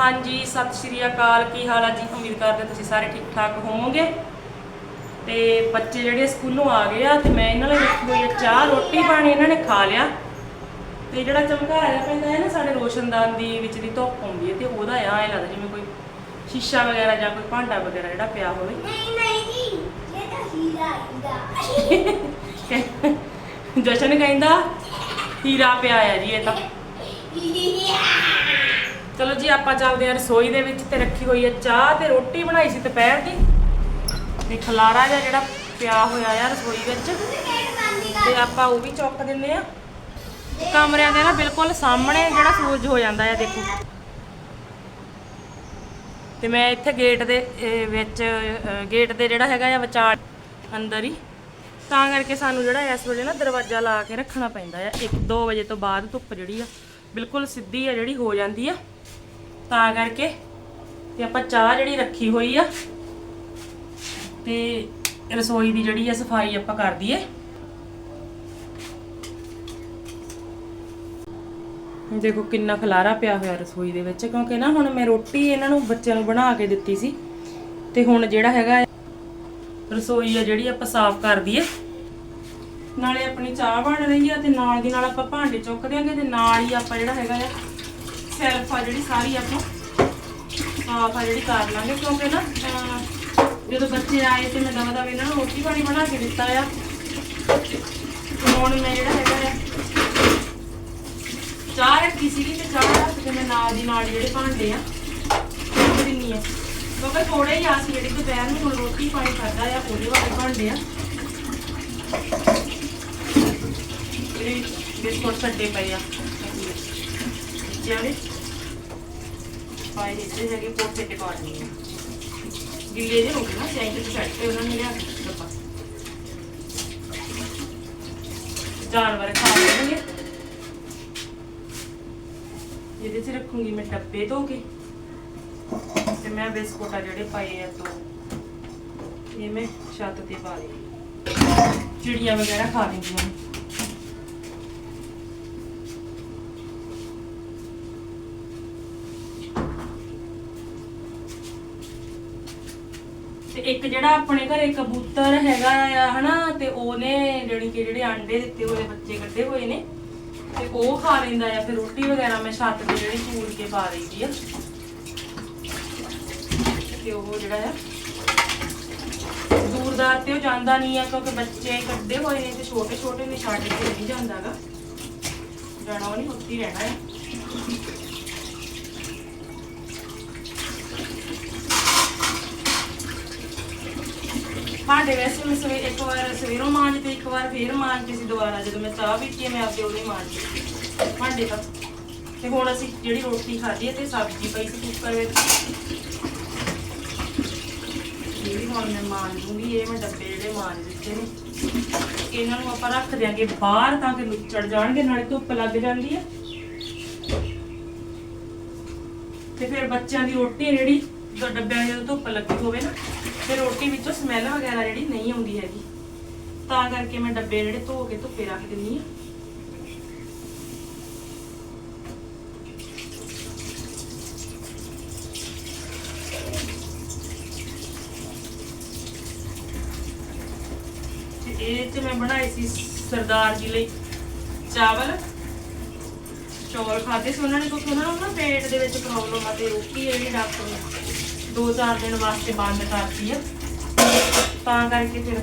ਹਾਂਜੀ ਸਤਿ ਸ਼੍ਰੀ ਅਕਾਲ। ਕੀ ਹਾਲ ਆ ਜੀ? ਉਮੀਦ ਕਰਦੇ ਤੁਸੀਂ ਸਾਰੇ ਠੀਕ ਠਾਕ ਹੋਵੋਗੇ। ਤੇ ਬੱਚੇ ਜਿਹੜੇ ਸਕੂਲੋਂ ਆ ਗਏ ਆ ਤੇ ਮੈਂ ਇਹਨਾਂ ਲਈ ਰੱਖੀ ਹੋਈ ਚਾਹ ਰੋਟੀ ਪਾਣੀ ਇਹਨਾਂ ਨੇ ਖਾ ਲਿਆ। ਤੇ ਜਿਹੜਾ ਚਮਕਾਇਆ ਪੈਂਦਾ ਹੈ ਨਾ ਸਾਡੇ ਰੋਸ਼ਨਦਾਨ ਦੀ ਵਿੱਚ ਦੀ ਧੁੱਪ ਆਉਂਦੀ ਹੈ ਤੇ ਉਹਦਾ ਆ ਐ ਲੱਗਦਾ ਜਿਵੇਂ ਕੋਈ ਸ਼ੀਸ਼ਾ ਵਗੈਰਾ ਜਾਂ ਕੋਈ ਭਾਂਡਾ ਵਗੈਰਾ ਜਿਹੜਾ ਪਿਆ ਹੋਵੇ। ਨਹੀਂ ਨਹੀਂ ਜੀ ਇਹ ਤਾਂ ਹੀਰਾ ਹੀਰਾ ਜਸ਼ਨ ਕਹਿੰਦਾ ਹੀਰਾ ਪਿਆ ਆ ਜੀ ਇਹ ਤਾਂ। ਚਲੋ ਜੀ, ਆਪਾਂ ਚੱਲਦੇ ਹਾਂ ਰਸੋਈ ਦੇ ਵਿੱਚ ਤੇ ਰੱਖੀ ਹੋਈ ਹੈ ਚਾਹ ਤੇ ਰੋਟੀ ਬਣਾਈ ਸੀ ਦੁਪਹਿਰ ਦੀ। ਤੇ ਖਲਾਰਾ ਜਿਹਾ ਜਿਹੜਾ ਪਿਆ ਹੋਇਆ ਆ ਰਸੋਈ ਵਿੱਚ। ਤੇ ਆਪਾਂ ਉਹ ਵੀ ਚੁੱਕ ਦਿੰਨੇ ਆ ਕਮਰਿਆਂ ਦੇ ਨਾ ਬਿਲਕੁਲ ਸਾਹਮਣੇ ਜਿਹੜਾ ਸੂਰਜ ਹੋ ਜਾਂਦਾ ਆ, ਦੇਖੋ। ਤੇ ਮੈਂ ਇੱਥੇ ਗੇਟ ਦੇ ਵਿੱਚ ਗੇਟ ਦੇ ਜਿਹੜਾ ਹੈਗਾ ਆ ਵਿਚਾਰ ਅੰਦਰ ਹੀ। ਤਾਂ ਕਰਕੇ ਸਾਨੂੰ ਜਿਹੜਾ ਇਸ ਵੇਲੇ ਨਾ ਦਰਵਾਜ਼ਾ ਲਾ ਕੇ ਰੱਖਣਾ ਪੈਂਦਾ ਆ। 1-2 ਵਜੇ ਤੋਂ ਬਾਅਦ ਧੁੱਪ ਜਿਹੜੀ ਆ, ਬਿਲਕੁਲ ਸਿੱਧੀ ਆ ਜਿਹੜੀ ਹੋ ਜਾਂਦੀ ਆ। ਤਾਂ ਕਰਕੇ ਤੇ ਆਪਾਂ ਚਾਹ ਜਿਹੜੀ ਰੱਖੀ ਹੋਈ ਆ ਤੇ ਰਸੋਈ ਦੀ ਜਿਹੜੀ ਆ ਸਫ਼ਾਈ ਆਪਾਂ ਕਰ ਦਈਏ। ਦੇਖੋ ਕਿੰਨਾ ਖਲਾਰਾ ਪਿਆ ਹੋਇਆ ਰਸੋਈ ਦੇ ਵਿੱਚ, ਕਿਉਂਕਿ ਨਾ ਹੁਣ ਮੈਂ ਰੋਟੀ ਇਹਨਾਂ ਨੂੰ ਬੱਚਿਆਂ ਨੂੰ ਬਣਾ ਕੇ ਦਿੱਤੀ ਸੀ ਤੇ ਹੁਣ ਜਿਹੜਾ ਹੈਗਾ ਰਸੋਈ ਆ ਜਿਹੜੀ ਆਪਾਂ ਸਾਫ਼ ਕਰ ਦਈਏ। ਨਾਲੇ ਆਪਣੀ ਚਾਹ ਬਣ ਰਹੀ ਆ ਤੇ ਨਾਲ ਦੀ ਨਾਲ ਆਪਾਂ ਭਾਂਡੇ ਚੁੱਕ ਦਿਆਂਗੇ ਤੇ ਨਾਲ ਹੀ ਆਪਾਂ ਜਿਹੜਾ ਹੈਗਾ ਆ ਸੈਲਫ ਆ ਜਿਹੜੀ ਸਾਰੀ ਆਪਾਂ ਸਾਫ਼ ਆ ਜਿਹੜੀ ਕਰ ਲਾਂਗੇ, ਕਿਉਂਕਿ ਨਾ ਜਦੋਂ ਬੱਚੇ ਆਏ ਤੇ ਮੈਂ ਦਵਾ ਦਵਾ ਇਹਨਾਂ ਨੂੰ ਰੋਟੀ ਪਾਣੀ ਬਣਾ ਕੇ ਦਿੱਤਾ ਆ। ਹੁਣ ਮੈਂ ਜਿਹੜਾ ਹੈਗਾ ਆ, ਚਾਹ ਰੱਖੀ ਸੀਗੀ ਤੇ ਚਾਹ ਰੱਖ ਕੇ ਮੈਂ ਨਾਲ ਦੀ ਨਾਲ ਜਿਹੜੇ ਭਾਂਡੇ ਆ, ਉਹ ਦਿੰਨੀ ਆ। ਕਿਉਂਕਿ ਥੋੜੇ ਹੀ ਆ ਸੀ, ਜਿਹੜੀ ਦੁਪਹਿਰ ਨੂੰ ਹੁਣ ਰੋਟੀ ਪਾਣੀ ਖਾਦਾ ਆ, ਉਹਦੇ ਵਾਲੇ ਭਾਂਡੇ ਆ। ਜਿਹੜੇ ਬਿਸਕੁਟ ਛੱਡੇ ਪਏ ਆ। ਜਿਹੜੇ ਪਾਏ ਦਿੱਤੇ ਹੈਗੇ ਪੋਟੇ ਤੇ ਪਾਣੀ ਗਿੱਲੇ ਜਿਹੇ ਹੋ ਗਏ ਨਾ ਸੈਂਕ ਤੇ ਛੱਡ ਕੇ ਉਹਨਾਂ ਨੇ ਲਿਆ ਕੇ ਡੱਬਾ ਜਾਨਵਰ ਖਾ ਲੈਣਗੇ। ਇਹਦੇ 'ਚ ਰੱਖੂੰਗੀ ਮੈਂ ਡੱਬੇ ਧੋ ਕੇ। ਤੇ ਮੈਂ ਬਿਸਕੁਟ ਆ ਜਿਹੜੇ ਪਏ ਆ ਤੋਂ ਇਹ ਮੈਂ ਛੱਤ ਤੇ ਪਾ ਲਈ। ਚਿੜੀਆਂ ਵਗੈਰਾ ਖਾ ਲੈਂਦੀਆਂ ਇੱਕ ਜਿਹੜਾ ਆਪਣੇ ਘਰੇ ਕਬੂਤਰ ਹੈਗਾ ਆ, ਹਨਾ, ਤੇ ਉਹਨੇ ਜਿਹੜੀ ਕਿ ਜਿਹੜੇ ਅੰਡੇ ਦਿੱਤੇ ਹੋਏ ਬੱਚੇ ਕੱਢੇ ਹੋਏ ਨੇ, ਤੇ ਉਹ ਖਾ ਲੈਂਦਾ ਆ, ਫਿਰ ਰੋਟੀ ਵਗੈਰਾ ਮੈਂ ਛੱਤ ਤੇ ਜਿਹੜੀ ਚੂੜ ਕੇ ਪਾ ਦਈਦੀ ਆ। ਤੇ ਉਹ ਜਿਹੜਾ ਆ, ਦੂਰਦਾਰ ਤੇ ਉਹ ਜਾਂਦਾ ਨਹੀਂ ਆ, ਕਿਉਂਕਿ ਬੱਚੇ ਕੱਢੇ ਹੋਏ ਨੇ ਤੇ ਛੋਟੇ ਛੋਟੇ ਨੇ, ਛੱਡ ਕੇ ਨਹੀਂ ਜਾਂਦਾਗਾ। ਜਾਣਾ ਉਹ ਨਹੀਂ ਉੱਤੀ ਰਹਿਣਾ ਹੈ ਭਾਂਡੇ ਵੈਸੇ ਮੈਂ ਸਵੇ, ਇੱਕ ਵਾਰ ਸਵੇਰੋਂ ਮਾਂਜ ਇੱਕ ਵਾਰ ਫੇਰ ਮਾਂਜ ਸੀ ਦੁਬਾਰਾ, ਜਦੋਂ ਮੈਂ ਚਾਹ ਪੀਤੀ ਮੈਂ ਆਪਦੇ ਉਹਦੇ ਮਾਂਜ ਭਾਂਡੇ ਤਾਂ। ਤੇ ਹੁਣ ਅਸੀਂ ਜਿਹੜੀ ਰੋਟੀ ਖਾਧੀ ਹੈ ਤੇ ਸਬਜ਼ੀ ਪਈ ਸੀ ਕੁੱਕਰ ਵਿੱਚ। ਇਹ ਵੀ ਹੁਣ ਮੈਂ ਮਾਂਜ ਦੂੰਗੀ ਇਹ ਮੈਂ ਡੱਬੇ ਜਿਹੜੇ ਮਾਂਜ ਦਿੱਤੇ ਨੇ। ਇਹਨਾਂ ਨੂੰ ਆਪਾਂ ਰੱਖ ਦਿਆਂਗੇ ਬਾਹਰ ਤਾਂ ਕਿ ਲੁੱਚੜ ਜਾਣਗੇ, ਨਾਲੇ ਧੁੱਪ ਲੱਗ ਜਾਂਦੀ ਹੈ। ਤੇ ਫਿਰ ਬੱਚਿਆਂ ਦੀ ਰੋਟੀ ਹੈ ਜਿਹੜੀ ਦ- ਡੱਬਿਆਂ 'ਚ ਜਦੋਂ ਧੁੱਪ ਲੱਗੀ ਹੋਵੇ ਨਾ ਫਿਰ ਰੋਟੀ ਵਿੱਚੋਂ ਸਮੈਲ ਵਗੈਰਾ ਜਿਹੜੀ ਨਹੀਂ ਆਉਂਦੀ ਹੈਗੀ। ਤਾਂ ਕਰਕੇ ਮੈਂ ਡੱਬੇ ਜਿਹੜੇ ਧੋ ਕੇ ਧੁੱਪੇ ਰੱਖ ਦਿੰਨੀ ਆ ਤੇ ਇਹ 'ਚ ਮੈਂ ਬਣਾਏ ਸੀ ਸਰਦਾਰ ਜੀ ਲਈ ਚਾਵਲ। ਚੌਲ ਖਾਦੇ ਸੀ, ਉਹਨਾਂ ਨੇ ਕਿਉਂਕਿ ਉਹਨਾਂ ਨੂੰ ਨਾ ਪੇਟ ਦੇ ਵਿੱਚ ਪ੍ਰੋਬਲਮ ਆ ਤੇ ਰੋਟੀ ਜਿਹੜੀ ਡਾਕਟਰ ਨੇ ਦੋ ਚਾਰ ਦਿਨ ਵਾਸਤੇ ਬੰਦ ਕਰਤੀ ਆ। ਤਾਂ ਕਰਕੇ ਫਿਰ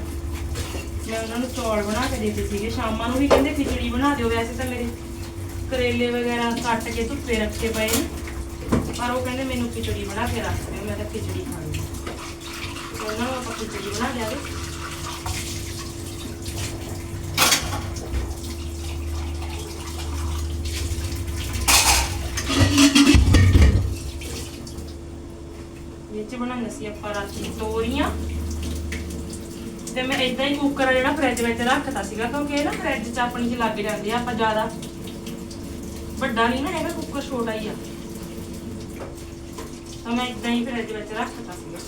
ਮੈਂ ਉਹਨਾਂ ਨੂੰ ਚੌਲ ਬਣਾ ਕੇ ਦਿੱਤੇ ਸੀਗੇ। ਸ਼ਾਮਾਂ ਨੂੰ ਵੀ ਕਹਿੰਦੇ ਖਿਚੜੀ ਬਣਾ ਦਿਓ। ਵੈਸੇ ਤਾਂ ਮੇਰੇ ਕਰੇਲੇ ਵਗੈਰਾ ਕੱਟ ਕੇ ਧੁੱਪੇ ਰੱਖੇ ਪਏ ਨੇ। ਪਰ ਉਹ ਕਹਿੰਦੇ ਮੈਨੂੰ ਖਿਚੜੀ ਬਣਾ ਕੇ ਰੱਖ ਦਿਓ। ਮੈਂ ਤਾਂ ਖਿਚੜੀ ਖਾਣੀ ਉਹਨਾਂ ਨੂੰ ਆਪਾਂ ਖਿਚੜੀ ਬਣਾ ਲਿਆਵੇ ਵਿੱਚ ਬਣਾਉਣਾ ਸੀ ਆਪਾਂ ਰਾਤੀ ਤੋਰੀਆਂ। ਤੇ ਮੈਂ ਇਦਾਂ ਹੀ ਕੁੱਕਰ ਆ ਜਿਹੜਾ ਫ੍ਰਿਜ ਵਿੱਚ ਰੱਖਤਾ ਸੀਗਾ, ਕਿਉਂਕਿ ਇਹ ਨਾ ਫ੍ਰਿਜ 'ਚ ਆਪਣੀ 'ਚ ਲੱਗ ਜਾਂਦੇ ਆ ਆਪਾਂ ਜ਼ਿਆਦਾ। ਵੱਡਾ ਨਹੀਂ ਨਾ ਹੈਗਾ ਕੁੱਕਰ ਛੋਟਾ ਹੀ ਆ। ਤਾਂ ਮੈਂ ਇਦਾਂ ਹੀ ਫ੍ਰਿਜ ਵਿੱਚ ਰੱਖਤਾ ਸੀਗਾ।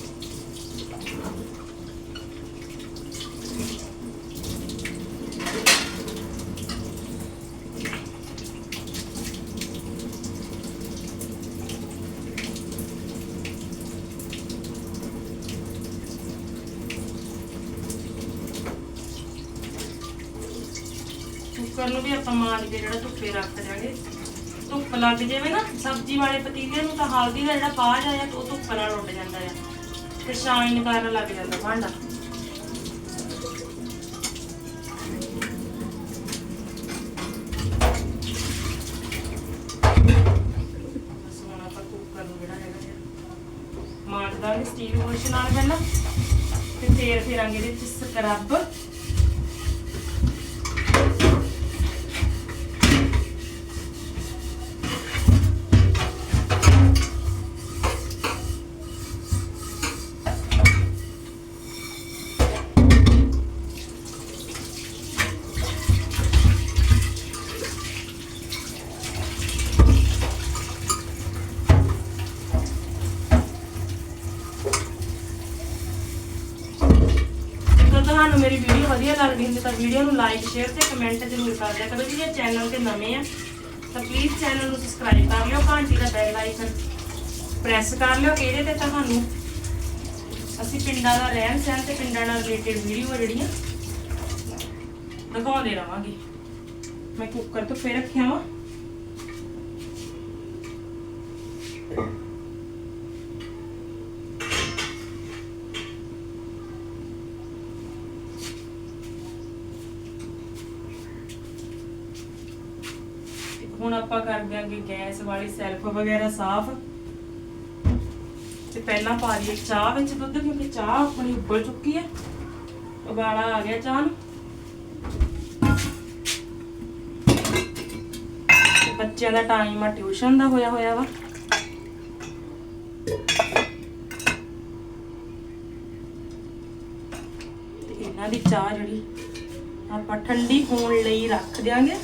ਕੁੱਕਰ ਨੂੰ ਵੀ ਆਪਾਂ ਮਾਰ ਕੇ ਜਿਹੜਾ ਧੁੱਪੇ ਰੱਖ ਦਿਆਂਗੇ। ਧੁੱਪ ਲੱਗ ਜਾਵੇ ਨਾ, ਸਬਜ਼ੀ ਵਾਲੇ ਪਤੀਲੇ ਨੂੰ ਤਾਂ ਹਲਦੀ ਦਾ ਜਿਹੜਾ ਪਾਜ ਆਇਆ, ਉਹ ਧੁੱਪ ਨਾਲ ਉੱਡ ਜਾਂਦਾ ਆ। ਤੇ ਸ਼ਾਈਨ ਕਰਨ ਲੱਗ ਜਾਂਦਾ ਭਾਂਡਾ। ਮਾਰ ਦਾਂਗੇ ਸਟੀਲ ਵਾਸ਼ ਨਾਲ ਪਹਿਲਾਂ। ਤੇ ਫੇਰ ਫੇਰਾਂਗੇ ਇਹਦੇ ਵਿੱਚ ਸਕਰਬ ਹੁੰਦੀ ਤਾਂ ਵੀਡੀਓ ਨੂੰ ਲਾਈਕ ਸ਼ੇਅਰ ਤੇ ਕਮੈਂਟ ਜ਼ਰੂਰ ਕਰ ਦਿਆ ਕਰੋ। ਜੇ ਚੈਨਲ ਤੇ ਨਵੇਂ ਆ, ਤਾਂ ਪਲੀਜ਼ ਚੈਨਲ ਨੂੰ ਸਬਸਕ੍ਰਾਈਬ ਕਰ ਲਿਓ। ਘੰਟੀ ਦਾ ਬੈਲ ਆਈਕਨ ਪ੍ਰੈਸ ਕਰ ਲਿਓ। ਇਹਦੇ ਤੇ ਤੁਹਾਨੂੰ ਅਸੀਂ ਪਿੰਡਾਂ ਦਾ ਰਹਿਣ ਸਹਿਣ ਤੇ ਪਿੰਡਾਂ ਨਾਲ ਰਿਲੇਟਡ ਵੀਡੀਓ ਜਿਹੜੀਆਂ, ਦਿਖਾਉਂਦੇ ਰਵਾਂਗੇ। ਮੈਂ ਕੁੱਕਰ ਤੋਂ ਫੇਰ ਰੱਖਿਆ ਵਾ। ਹੁਣ ਆਪਾਂ ਕਰ ਦਿਆਂਗੇ ਗੈਸ ਵਾਲੀ ਸੈਲਫ ਵਗੈਰਾ ਸਾਫ਼। ਤੇ ਪਹਿਲਾਂ ਪਾ ਲਈਏ ਚਾਹ ਵਿੱਚ ਦੁੱਧ, ਕਿਉਂਕਿ ਚਾਹ ਆਪਣੀ ਉੱਬਲ ਚੁੱਕੀ ਹੈ। ਉਬਾਲਾ ਆ ਗਿਆ ਚਾਹ ਨੂੰ। ਬੱਚਿਆਂ ਦਾ ਟਾਈਮ ਆ ਟਿਊਸ਼ਨ ਦਾ ਹੋਇਆ ਹੋਇਆ ਵਾ। ਇਹਨਾਂ ਦੀ ਚਾਹ ਜਿਹੜੀ ਆਪਾਂ ਠੰਡੀ ਹੋਣ ਲਈ ਰੱਖ ਦਿਆਂਗੇ।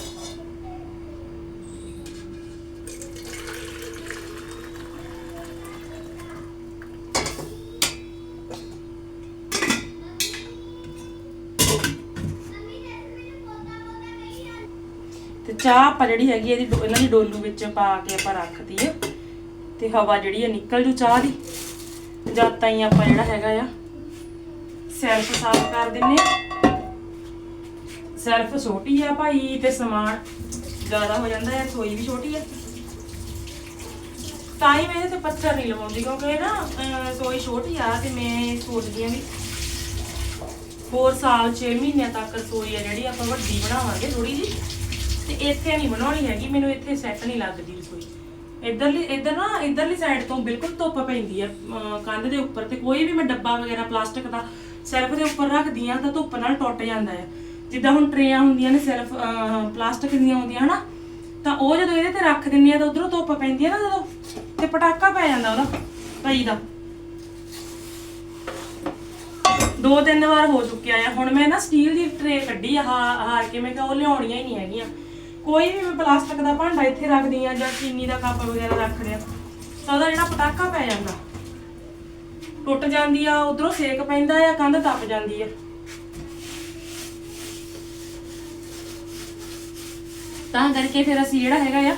ਚਾਹ ਆਪਾਂ ਜਿਹੜੀ ਹੈਗੀ ਇਹਦੀ ਡੋ- ਇਹਨਾਂ ਦੀ ਡੋਲੂ ਵਿੱਚ ਪਾ ਕੇ ਆਪਾਂ ਰੱਖਦੀ ਆ ਤੇ ਹਵਾ ਜਿਹੜੀ ਆ ਨਿਕਲ ਜੂ ਚਾਹ ਦੀ। ਜਦ ਤਾਈਂ ਆਪਾਂ ਜਿਹੜਾ ਹੈਗਾ ਆ ਸੈਲਫ ਸਾਫ਼ ਕਰ ਦਿੰਨੇ ਆ। ਸੈਲਫ ਛੋਟੀ ਆ ਭਾਈ ਤੇ ਸਮਾਨ ਜ਼ਿਆਦਾ ਹੋ ਜਾਂਦਾ ਹੈ ਸੋਈ ਵੀ ਛੋਟੀ ਆ। ਤਾਂ ਹੀ ਮੈਂ ਇਹਦੇ ਤੇ ਪੱਥਰ ਨਹੀਂ ਲਵਾਉਂਦੀ ਕਿਉਂਕਿ ਇਹ ਨਾ ਅਹ, ਸੋਈ ਛੋਟੀ ਆ ਤੇ ਮੈਂ ਸੋਚਦੀ ਆ ਵੀ ਹੋਰ ਸਾਲ 6 ਮਹੀਨਿਆਂ ਤੱਕ ਰਸੋਈ ਆ ਜਿਹੜੀ ਆਪਾਂ ਵੱਡੀ ਬਣਾਵਾਂਗੇ ਥੋੜੀ ਜੀ ਤੇ ਇੱਥੇ ਨਹੀਂ ਬਣਾਉਣੀ ਹੈਗੀ, ਮੈਨੂੰ ਇੱਥੇ ਸੈੱਟ ਨਹੀਂ ਲੱਗਦੀ ਰਸੋਈ। ਇਧਰਲੀ, ਇਧਰ ਨਾ, ਇੱਧਰਲੀ ਸਾਈਡ ਤੋਂ ਬਿਲਕੁਲ ਧੁੱਪ ਪੈਂਦੀ ਆ, ਅਹ, ਕੰਧ ਦੇ ਉੱਪਰ ਤੇ ਕੋਈ ਵੀ ਮੈਂ ਡੱਬਾ ਵਗੈਰਾ, ਪਲਾਸਟਿਕ ਦਾ ਸੈਲਫ ਦੇ ਉੱਪਰ ਰੱਖਦੀ ਆ ਤਾਂ ਧੁੱਪ ਨਾਲ ਟੁੱਟ ਜਾਂਦਾ ਆ। ਜਿੱਦਾਂ ਹੁਣ ਟਰੇਆਂ ਹੁੰਦੀਆਂ ਨੇ ਸੈਲਫ ਪਲਾਸਟਿਕ ਦੀਆਂ ਹੁੰਦੀਆਂ, ਹਨਾ? ਤਾਂ ਉਹ ਜਦੋਂ ਇਹਦੇ ਤੇ ਰੱਖ ਦਿੰਨੀ ਆ ਤਾਂ ਉਧਰੋਂ ਧੁੱਪ ਪੈਂਦੀ ਆ ਨਾ ਜਦੋਂ, ਤੇ ਪਟਾਕਾ ਪੈ ਜਾਂਦਾ ਉਹਦਾ, ਪਈ ਦਾ। ਦੋ ਤਿੰਨ ਵਾਰ ਹੋ ਚੁੱਕਿਆ ਆ। ਹੁਣ ਮੈਂ ਨਾ ਸਟੀਲ ਦੀ ਟਰੇ ਕੱਢੀ ਆ, ਹਾ- ਹਾਰ ਕੇ, ਮੈਂ ਕਿਹਾ ਉਹ ਲਿਆਉਣੀਆਂ ਹੀ ਨਹੀਂ ਹੈਗੀਆਂ। ਕੋਈ ਵੀ ਮੈਂ ਪਲਾਸਟਿਕ ਦਾ ਭਾਂਡਾ ਇੱਥੇ ਰੱਖਦੀ ਆ ਜਾਂ ਚੀਨੀ ਦਾ ਕੱਪ ਵਗੈਰਾ ਰੱਖ ਲਿਆ, ਤਾਂ ਉਹਦਾ ਜਿਹੜਾ ਪਟਾਕਾ ਪੈ ਜਾਂਦਾ। ਟੁੱਟ ਜਾਂਦੀ ਆ, ਉਧਰੋਂ ਸੇਕ ਪੈਂਦਾ ਆ, ਕੰਧ ਤਪ ਜਾਂਦੀ ਆ। ਤਾਂ ਕਰਕੇ ਫਿਰ ਅਸੀਂ ਜਿਹੜਾ ਹੈਗਾ ਆ,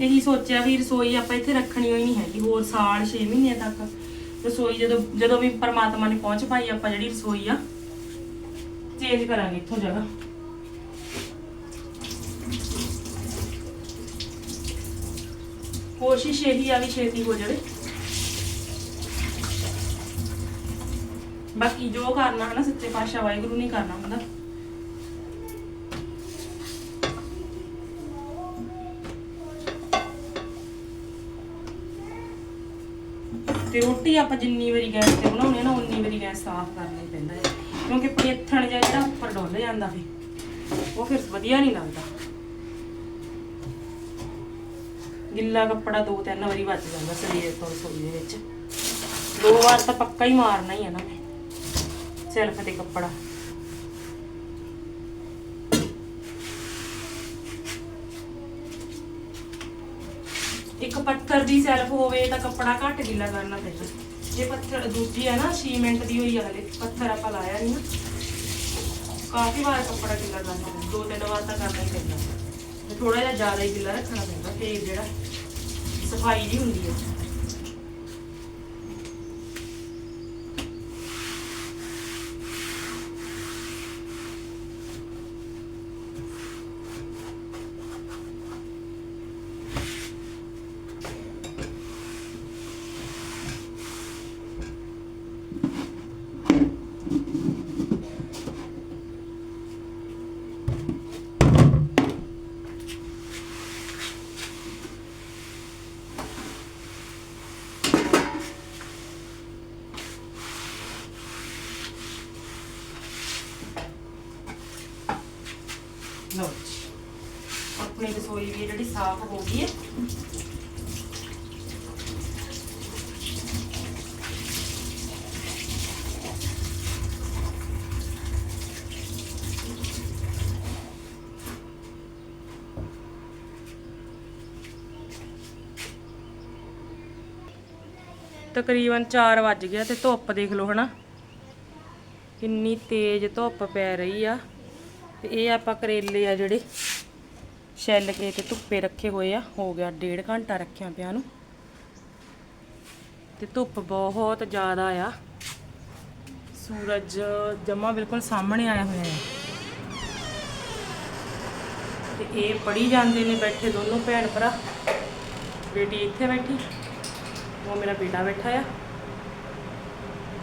ਇਹੀ ਸੋਚਿਆ ਵੀ ਰਸੋਈ ਆਪਾਂ ਇੱਥੇ ਰੱਖਣੀ ਹੋਈ ਨਹੀਂ ਹੈਗੀ, ਹੋਰ ਸਾਲ 6 ਮਹੀਨੇ ਤੱਕ। ਰਸੋਈ ਜਦੋਂ ਜਦੋਂ ਵੀ ਪਰਮਾਤਮਾ ਨੇ ਪਹੁੰਚ ਪਾਈ, ਆਪਾਂ ਜਿਹੜੀ ਰਸੋਈ ਆ ਚੇਂਜ ਕਰਾਂਗੇ ਇੱਥੋਂ ਜਗ੍ਹਾ। ਕੋਸ਼ਿਸ਼ ਇਹੀ ਆ ਵੀ ਛੇਤੀ ਹੋ ਜਾਵੇ। ਬਾਕੀ ਜੋ ਕਰਨਾ ਹੈ ਨਾ ਸੱਚੇ ਪਾਤਸ਼ਾਹ ਵਾਹਿਗੁਰੂ ਨੇ ਕਰਨਾ ਹੁੰਦਾ ਤੇ ਰੋਟੀ ਆਪਾਂ ਜਿੰਨੀ ਵਾਰੀ ਗੈਸ ਤੇ ਬਣਾਉਣੀ ਆ ਨਾ, ਉਨੀ ਵਾਰੀ ਗੈਸ ਸਾਫ਼ ਕਰਨੀ ਪੈਂਦਾ ਹੈ। ਕਿਉਂਕਿ ਪੇਥਣ ਜਿਹਾ ਜਿਹੜਾ ਉੱਪਰ ਡੁੱਲ ਜਾਂਦਾ ਫੇ ਉਹ ਫਿਰ ਵਧੀਆ ਨਹੀਂ ਲੱਗਦਾ। ਗਿੱਲਾ ਕੱਪੜਾ ਦੋ ਤਿੰਨ ਵਾਰੀ ਵੱਜ ਜਾਂਦਾ ਸਰੀਰ ਤੋਂ ਰਸੋਈ ਦੇ ਵਿੱਚ। ਦੋ ਵਾਰ ਤਾਂ ਪੱਕਾ ਹੀ ਮਾਰਨਾ ਹੀ ਹੈ ਨਾ ਸੈਲਫ ਤੇ ਕੱਪੜਾ। ਇੱਕ ਪੱਥਰ ਦੀ ਸੈਲਫ ਹੋਵੇ ਤਾਂ ਕੱਪੜਾ ਘੱਟ ਗਿੱਲਾ ਕਰਨਾ ਪੈਂਦਾ। ਜੇ ਪੱਥਰ, ਦੂਜੀ ਹੈ ਨਾ, ਸੀਮੈਂਟ ਦੀ ਹੋਈ ਹਲੇ, ਪੱਥਰ ਆਪਾਂ ਲਾਇਆ ਨਹੀਂ ਨਾ। ਕਾਫੀ ਵਾਰ ਕੱਪੜਾ ਗਿੱਲਾ ਕਰਨਾ ਪੈਂਦਾ, ਦੋ ਤਿੰਨ ਵਾਰ ਤਾਂ ਕਰਨਾ ਹੀ ਪੈਂਦਾ। ਥੋੜਾ ਜਿਹਾ ਜ਼ਿਆਦਾ ਹੀ ਗਿੱਲਾ ਰੱਖਣਾ ਪੈਂਦਾ ਫੇਰ ਜਿਹੜਾ ਸਫ਼ਾਈ ਨਹੀਂ ਹੁੰਦੀ ਹੈ। ਆਪਣੀ ਰਸੋਈ ਵੀ ਜਿਹੜੀ ਸਾਫ਼ ਹੋ ਗਈ ਹੈ। ਤਕਰੀਬਨ 4 ਵੱਜ ਗਿਆ ਤੇ ਧੁੱਪ ਦੇਖ ਲਓ ਹਨਾ। ਕਿੰਨੀ ਤੇਜ਼ ਧੁੱਪ ਪੈ ਰਹੀ ਆ। ਤੇ ਇਹ ਆਪਾਂ ਕਰੇਲੇ ਆ ਜਿਹੜੇ ਛੈਲ ਕੇ ਤੇ ਧੁੱਪੇ ਰੱਖੇ ਹੋਏ ਆ, ਹੋ ਗਿਆ ਡੇਢ ਘੰਟਾ ਰੱਖਿਆ ਪਿਆ ਨੂੰ। ਤੇ ਧੁੱਪ ਬਹੁਤ ਜ਼ਿਆਦਾ ਆ। ਸੂਰਜ ਜਮਾ ਬਿਲਕੁਲ ਸਾਹਮਣੇ ਆਇਆ ਹੋਇਆ ਹੈ ਤੇ ਇਹ ਪੜੀ ਜਾਂਦੇ ਨੇ ਬੈਠੇ ਦੋਨੋਂ ਭੈਣ ਭਰਾ। ਬੇਟੀ ਇੱਥੇ ਬੈਠੀ, ਉਹ ਮੇਰਾ ਬੇਟਾ ਬੈਠਾ ਆ।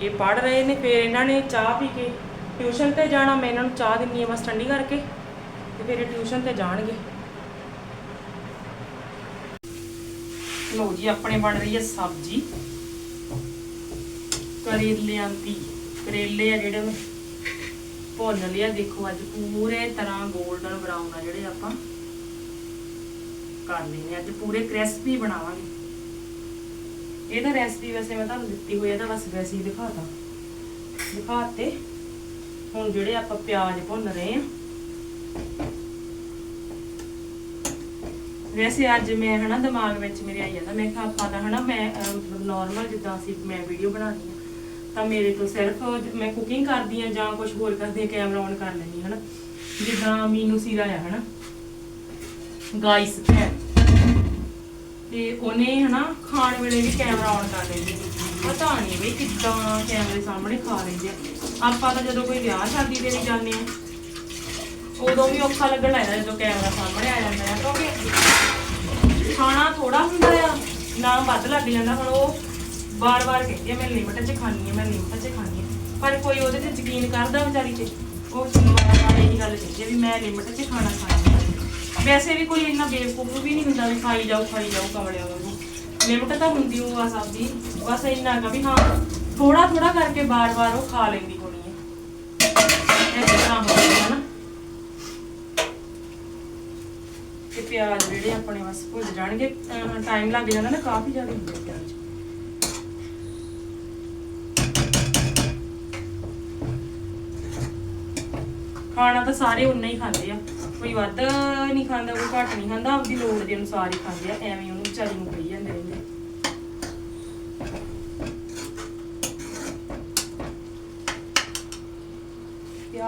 ਇਹ ਪੜ ਰਹੇ ਨੇ, ਫਿਰ ਇਹਨਾਂ ਨੇ ਚਾਹ ਪੀ ਕੇ ਟਿਊਸ਼ਨ ਤੇ ਜਾਣਾ, ਮੈਂ ਇਹਨਾਂ ਨੂੰ ਚਾਹ ਦਿੰਨੀ ਆ ਬਸ ਠੰਡੀ ਕਰਕੇ ਤੇ ਫਿਰ ਇਹ ਟਿਊਸ਼ਨ ਤੇ ਜਾਣਗੇ। ਲੋ ਜੀ, ਆਪਣੇ ਬਣ ਰਹੀ ਹੈ ਸਬਜ਼ੀ। ਕਰੇਲਿਆਂ ਦੀ, ਕਰੇਲੇ ਆ ਜਿਹੜੇ ਉਹ ਭੁੰਨ ਲਿਆ ਦੇਖੋ ਅੱਜ ਪੂਰੇ ਤਰ੍ਹਾਂ 골ਡਨ ਬਰਾਊਨ ਆ ਜਿਹੜੇ ਆਪਾਂ ਕਰ ਲਏ ਨੇ। ਅੱਜ ਪੂਰੇ ਕ੍ਰਿਸਪੀ ਬਣਾਵਾਂਗੇ। ਇਹਦਾ ਰੈਸਪੀ ਵੈਸੇ ਮੈਂ ਤੁਹਾਨੂੰ ਦਿੱਤੀ ਹੋਈ ਹੈ ਤਾਂ ਬਸ ਵੈਸੇ ਹੀ ਦਿਖਾਤਾ ਦਿਖਾਤੇ ਹੁਣ ਜਿਹੜੇ ਆਪਾਂ ਪਿਆਜ਼ ਭੁੰਨ ਰਹੇ ਆ ਵੈਸੇ ਅੱਜ ਮੈਂ ਹਨਾ ਦਿਮਾਗ ਵਿੱਚ ਮੇਰੇ ਆਈ ਜਾਂਦਾ, ਮੈਂ ਕਿਹਾ ਆਪਾਂ ਤਾਂ ਹਨਾ ਮੈਂ ਨਾਰਮਲ ਜਿੱਦਾਂ ਅਸੀਂ ਮੈਂ ਵੀਡੀਓ ਬਣਾਉਂਦੀ ਆ ਤਾਂ ਮੇਰੇ ਤੋਂ ਸਿਰਫ ਮੈਂ ਕੁਕਿੰਗ ਕਰਦੀ ਆ ਜਾਂ ਕੁਝ ਹੋਰ ਕਰਦੀ ਆ ਕੈਮਰਾ ਔਨ ਕਰ ਲੈਂਦੀ ਹਨਾ। ਜਿੱਦਾਂ ਮੀਨੂ ਸੀਰਾ ਆ ਹਨਾ। ਗਾਇਸ ਭੈਣ ਤੇ ਉਹਨੇ ਹਨਾ ਖਾਣ ਵੇਲੇ ਵੀ ਕੈਮਰਾ ਔਨ ਕਰ ਲੈਂਦੀ ਪਤਾ ਨਹੀਂ ਬਈ ਕਿੱਦਾਂ ਕੈਮਰੇ ਸਾਹਮਣੇ ਖਾ ਲੈਂਦੇ ਆ। ਆਪਾਂ ਤਾਂ ਜਦੋਂ ਕੋਈ ਵਿਆਹ ਸ਼ਾਦੀ ਤੇ ਵੀ ਜਾਂਦੇ ਆ ਉਦੋਂ ਵੀ ਔਖਾ ਲੱਗਣ ਲੱਗਦਾ ਜਦੋਂ ਕੈਮਰਾ ਸਾਹਮਣੇ ਆ ਜਾਂਦਾ ਆ ਕਿਉਂਕਿ ਖਾਣਾ ਥੋੜਾ ਹੁੰਦਾ ਆ, ਨਾ ਵੱਧ ਲੱਗ ਜਾਂਦਾ, ਹੁਣ ਉਹ ਬਾਰ-ਬਾਰ ਕਹਿੰਦੀ ਆ ਮੈਂ ਲਿਮਟ 'ਚ ਖਾਣੀ ਆ ਮੈਂ ਲਿਮਟ 'ਚ ਖਾਣੀ ਆ ਪਰ ਕੋਈ ਉਹਦੇ ਤੇ ਯਕੀਨ ਕਰਦਾ ਵਿਚਾਰੀ ਤੇ, ਉਹ ਬਾਰ-ਬਾਰ ਇਹੀ ਗੱਲ ਕਹਿੰਦੀ ਆ ਵੀ ਮੈਂ ਲਿਮਟ 'ਚ ਖਾਣਾ ਖਾਣੀ ਵੈਸੇ ਵੀ ਕੋਈ ਇੰਨਾ ਬੇਵਕੂਫ ਵੀ ਨਹੀਂ ਹੁੰਦਾ ਵੀ ਖਾਈ ਜਾਓ ਖਾਈ ਜਾਓ ਕਮਲਿਆਂ ਵਾਂਗੂ। ਲਿਮਟ ਤਾਂ ਹੁੰਦੀ ਉਹ ਆ ਸਭ ਦੀ, ਬਸ ਇੰਨਾ ਕਾ ਵੀ ਹਾਂ ਥੋੜਾ ਥੋੜਾ ਕਰਕੇ ਬਾਰ-ਬਾਰ ਉਹ ਖਾ ਲੈਂਦੀ ਇਸ ਤਰ੍ਹਾਂ ਹੋ ਜਾਂਦਾ ਨਾ ਤੇ ਪਿਆਜ਼ ਜਿਹੜੇ ਆਪਣੇ ਬਸ ਭੁੱਜ ਜਾਣਗੇ ਟਾਈਮ ਲੱਗ ਜਾਂਦਾ ਨਾ, ਕਾਫੀ ਜ਼ਿਆਦਾ ਹੁੰਦੇ ਪਿਆਜ਼। ਖਾਣਾ ਤਾਂ ਸਾਰੇ ਉਨਾ ਹੀ ਖਾਂਦੇ ਆ। ਕੋਈ ਵੱਧ ਨਹੀਂ ਖਾਂਦਾ, ਕੋਈ ਘੱਟ ਨਹੀਂ ਖਾਂਦਾ, ਆਪਦੀ ਲੋੜ ਦੇ ਅਨੁਸਾਰ ਹੀ ਖਾਂਦੇ ਆ, ਐਵੇਂ ਉਹਨੂੰ ਵਿਚਾਰੀ ਨੂੰ ਕਹੀ ਜਾਂਦੇ ਰਹਿੰਦੇ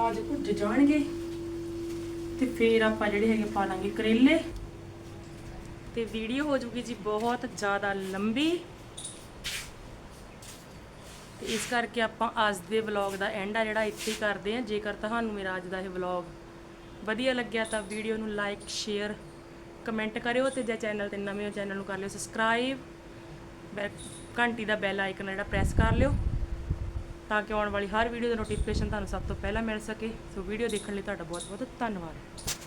ਪਿਆਜ਼ ਭੁੱਜ ਜਾਣਗੇ। ਤੇ ਫਿਰ ਆਪਾਂ ਜਿਹੜੇ ਹੈਗੇ ਪਾ ਲਾਂਗੇ ਕਰੇਲੇ। ਤੇ ਵੀਡੀਓ ਹੋ ਜੂਗੀ ਜੀ ਬਹੁਤ ਜ਼ਿਆਦਾ ਲੰਬੀ। ਤੇ ਇਸ ਕਰਕੇ ਆਪਾਂ ਅੱਜ ਦੇ ਵਲੌਗ ਦਾ ਐਂਡ ਆ ਜਿਹੜਾ ਇੱਥੇ ਹੀ ਕਰਦੇ ਹਾਂ। ਜੇਕਰ ਤੁਹਾਨੂੰ ਮੇਰਾ ਅੱਜ ਦਾ ਇਹ ਵਲੌਗ ਵਧੀਆ ਲੱਗਿਆ ਤਾਂ ਵੀਡੀਓ ਨੂੰ ਲਾਈਕ ਸ਼ੇਅਰ ਕਮੈਂਟ ਕਰਿਓ ਤੇ ਜੇ ਚੈਨਲ ਤੇ ਨਵੇਂ ਹੋ ਚੈਨਲ ਨੂੰ ਕਰ ਲਿਓ ਸਬਸਕ੍ਰਾਈਬ ਘੰਟੀ ਦਾ ਬੈਲ ਆਈਕਨ ਜਿਹੜਾ ਪ੍ਰੈਸ ਕਰ ਲਿਓ। ਤਾਂ ਕਿ ਆਉਣ ਵਾਲੀ ਹਰ ਵੀਡੀਓ ਦਾ ਨੋਟੀਫਿਕੇਸ਼ਨ ਤੁਹਾਨੂੰ ਸਭ ਤੋਂ ਪਹਿਲਾਂ ਮਿਲ ਸਕੇ। ਸੋ ਵੀਡੀਓ ਦੇਖਣ ਲਈ ਤੁਹਾਡਾ ਬਹੁਤ ਬਹੁਤ ਧੰਨਵਾਦ।